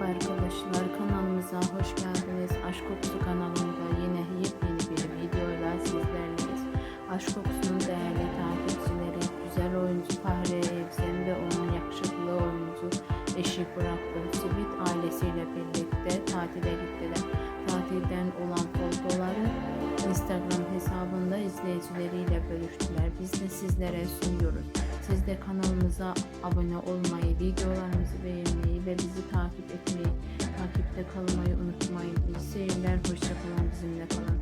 Merhaba arkadaşlar kanalımıza hoş geldiniz. Aşk Kokusu kanalında yine yepyeni bir videoyla sizlerleyiz. Aşk Kokusu'nun değerli takipçileri, güzel oyuncu Fahriye Evcen ve onun yakışıklı oyuncu eşi bıraktı. Sweet ailesiyle birlikte tatile gittiler. Tatilden olan fotoları Instagram hesabında izleyicileriyle bölüştüler. Biz de sizlere sunuyoruz. Siz de kanalımıza abone olmayı, videolarımızı ve bizi takip etmeyi, takipte kalmayı unutmayın. İyi seyirler, hoşçakalın, bizimle kalın.